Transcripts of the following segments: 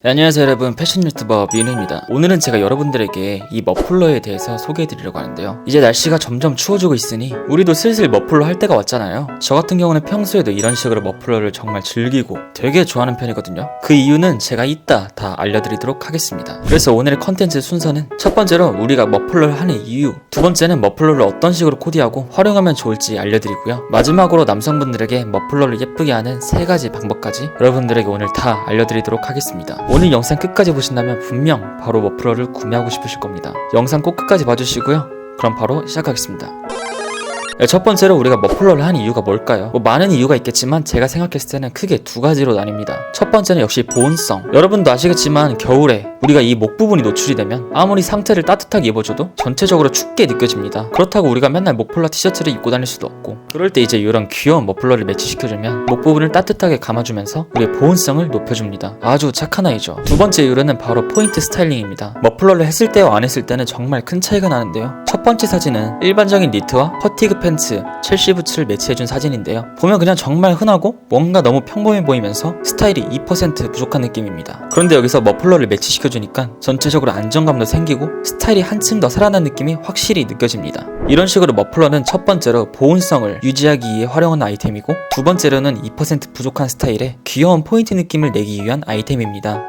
네, 안녕하세요 여러분. 패션 유튜버 민우입니다. 오늘은 제가 여러분들에게 이 머플러에 대해서 소개해드리려고 하는데요. 이제 날씨가 점점 추워지고 있으니 우리도 슬슬 머플러 할 때가 왔잖아요. 저 같은 경우는 평소에도 이런 식으로 머플러를 정말 즐기고 되게 좋아하는 편이거든요. 그 이유는 제가 이따 다 알려드리도록 하겠습니다. 그래서 오늘의 컨텐츠 순서는 첫 번째로 우리가 머플러를 하는 이유 두 번째는 머플러를 어떤 식으로 코디하고 활용하면 좋을지 알려드리고요. 마지막으로 남성분들에게 머플러를 예쁘게 하는 세 가지 방법까지 여러분들에게 오늘 다 알려드리도록 하겠습니다 오늘 영상 끝까지 보신다면 분명 바로 머플러를 구매하고 싶으실 겁니다. 영상 꼭 끝까지 봐주시고요. 그럼 바로 시작하겠습니다. 네, 첫 번째로 우리가 머플러를 한 이유가 뭘까요? 뭐 많은 이유가 있겠지만 제가 생각했을 때는 크게 두 가지로 나뉩니다. 첫 번째는 역시 보온성. 여러분도 아시겠지만 겨울에 우리가 이 목 부분이 노출이 되면 아무리 상태를 따뜻하게 입어줘도 전체적으로 춥게 느껴집니다. 그렇다고 우리가 맨날 목폴라 티셔츠를 입고 다닐 수도 없고 그럴 때 이제 이런 귀여운 머플러를 매치시켜주면 목 부분을 따뜻하게 감아주면서 우리의 보온성을 높여줍니다. 아주 착한 아이죠. 두 번째 이유는 바로 포인트 스타일링입니다. 머플러를 했을 때와 안 했을 때는 정말 큰 차이가 나는데요. 첫 번째 사진은 일반적인 니트와 퍼티그 팬 츠, 첼시 부츠를 매치해준 사진인데요. 보면 그냥 정말 흔하고 뭔가 너무 평범해 보이면서 스타일이 2% 부족한 느낌입니다. 그런데 여기서 머플러를 매치시켜주니까 전체적으로 안정감도 생기고 스타일이 한층 더 살아난 느낌이 확실히 느껴집니다. 이런 식으로 머플러는 첫 번째로 보온성을 유지하기 위해 활용한 아이템이고 두 번째로는 2% 부족한 스타일에 귀여운 포인트 느낌을 내기 위한 아이템입니다.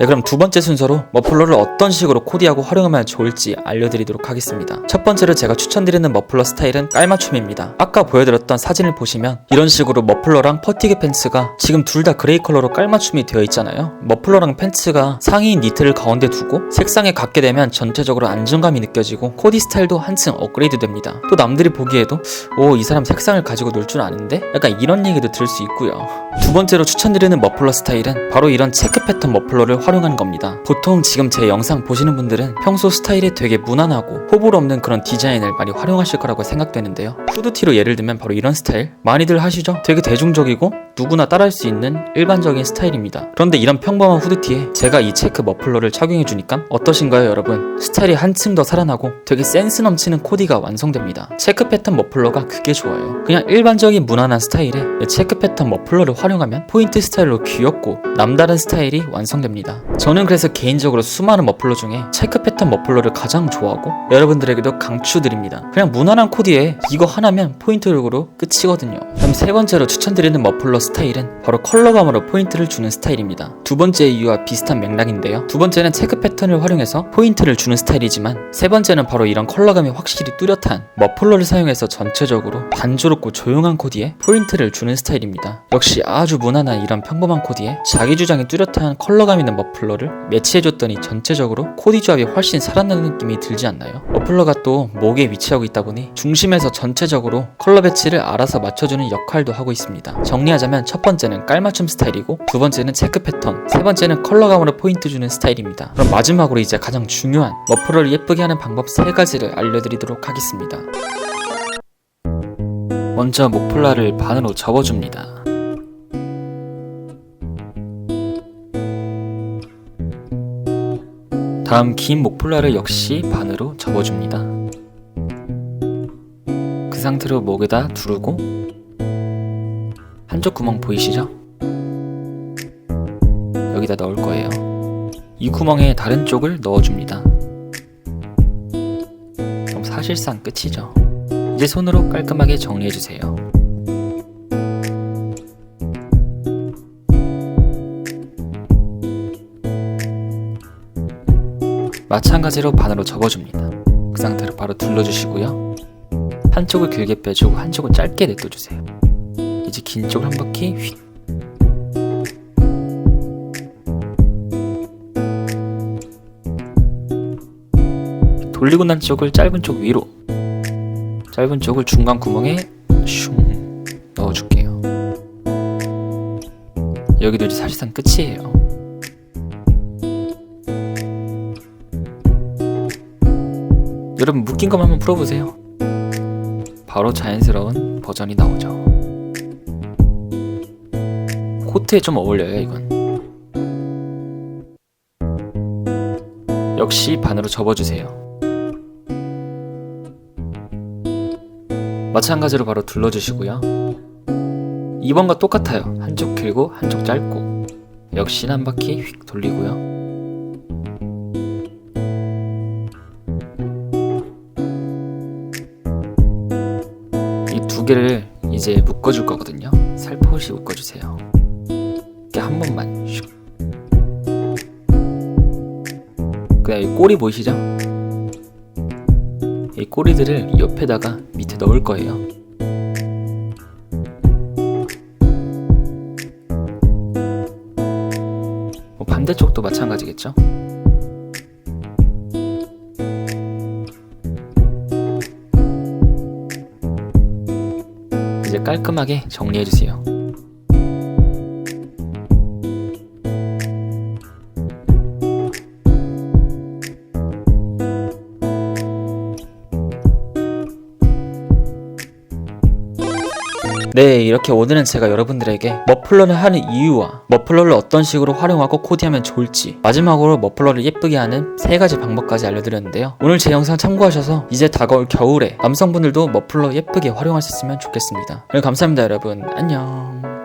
네, 그럼 두 번째 순서로 머플러를 어떤 식으로 코디하고 활용하면 좋을지 알려드리도록 하겠습니다. 첫 번째로 제가 추천드리는 머플러 스타일은 깔맞춤입니다. 아까 보여드렸던 사진을 보시면 이런 식으로 머플러랑 퍼티그 팬츠가 지금 둘 다 그레이 컬러로 깔맞춤이 되어 있잖아요. 머플러랑 팬츠가 상의 니트를 가운데 두고 색상에 갖게 되면 전체적으로 안정감이 느껴지고 코디 스타일도 한층 업그레이드 됩니다. 또 남들이 보기에도 오 이 사람 색상을 가지고 놀 줄 아는데? 약간 이런 얘기도 들을 수 있고요. 두 번째로 추천드리는 머플러 스타일은 바로 이런 체크 패턴 머플러를 활용한 겁니다. 보통 지금 제 영상 보시는 분들은 평소 스타일이 되게 무난하고 호불호 없는 그런 디자인을 많이 활용하실 거라고 생각되는데요. 후드티로 예를 들면 바로 이런 스타일 많이들 하시죠? 되게 대중적이고 누구나 따라할 수 있는 일반적인 스타일입니다. 그런데 이런 평범한 후드티에 제가 이 체크 머플러를 착용해 주니까 어떠신가요, 여러분? 스타일이 한층 더 살아나고 되게 센스 넘치는 코디가 완성됩니다. 체크 패턴 머플러가 그게 좋아요. 그냥 일반적인 무난한 스타일에 체크 패턴 머플러를 활용하면 포인트 스타일로 귀엽고 남다른 스타일이 완성됩니다. 저는 그래서 개인적으로 수많은 머플러 중에 체크 패턴 머플러를 가장 좋아하고 여러분들에게도 강추드립니다. 그냥 무난한 코디에 이거 하나면 포인트 룩으로 끝이거든요. 그럼 세 번째로 추천드리는 머플러 스타일은 바로 컬러감으로 포인트를 주는 스타일입니다. 두 번째 이유와 비슷한 맥락인데요. 두 번째는 체크 패턴을 활용해서 포인트를 주는 스타일이지만 세 번째는 바로 이런 컬러감이 확실히 뚜렷한 머플러를 사용해서 전체적으로 단조롭고 조용한 코디에 포인트를 주는 스타일입니다. 역시 아주 무난한 이런 평범한 코디에 자기 주장이 뚜렷한 컬러감 있는 머플러를 매치해줬더니 전체적으로 코디 조합이 훨씬 살아나는 느낌이 들지 않나요? 머플러가 또 목에 위치하고 있다 보니 중심에서 전체적으로 컬러 배치를 알아서 맞춰주는 역할도 하고 있습니다. 정리하자면 첫 번째는 깔맞춤 스타일이고 두 번째는 체크 패턴, 세 번째는 컬러감으로 포인트 주는 스타일입니다. 그럼 마지막으로 이제 가장 중요한 머플러를 예쁘게 하는 방법 세 가지를 알려드리도록 하겠습니다. 먼저 목폴라를 반으로 접어줍니다. 다음 긴 목폴라를 역시 반으로 접어줍니다. 그 상태로 목에다 두르고 한쪽 구멍 보이시죠? 여기다 넣을 거예요. 이 구멍에 다른 쪽을 넣어줍니다. 그럼 사실상 끝이죠. 이제 손으로 깔끔하게 정리해주세요. 마찬가지로 반으로 접어줍니다. 그 상태로 바로 둘러주시고요. 한쪽을 길게 빼주고 한쪽을 짧게 냅둬주세요. 이제 긴 쪽을 한 바퀴 휙. 돌리고 난 쪽을 짧은 쪽 위로 짧은 쪽을 중간 구멍에 슝 넣어줄게요. 여기도 이제 사실상 끝이에요. 여러분 묶인 것만 한번 풀어보세요. 바로 자연스러운 버전이 나오죠. 코트에 좀 어울려요, 이건. 역시 반으로 접어주세요. 마찬가지로 바로 둘러주시고요. 2번과 똑같아요. 한쪽 길고 한쪽 짧고 역시나 한 바퀴 휙 돌리고요. 이두 개를 이제 묶어줄 거거든요. 살포시 묶어주세요. 한 번만. 슉. 그다음 이 꼬리 보이시죠? 이 꼬리들을 옆에다가 밑에 넣을 거예요. 뭐 반대쪽도 마찬가지겠죠? 이제 깔끔하게 정리해 주세요. 네, 이렇게 오늘은 제가 여러분들에게 머플러를 하는 이유와 머플러를 어떤 식으로 활용하고 코디하면 좋을지 마지막으로 머플러를 예쁘게 하는 세 가지 방법까지 알려드렸는데요. 오늘 제 영상 참고하셔서 이제 다가올 겨울에 남성분들도 머플러 예쁘게 있으면 좋겠습니다. 오늘 감사합니다, 여러분. 안녕.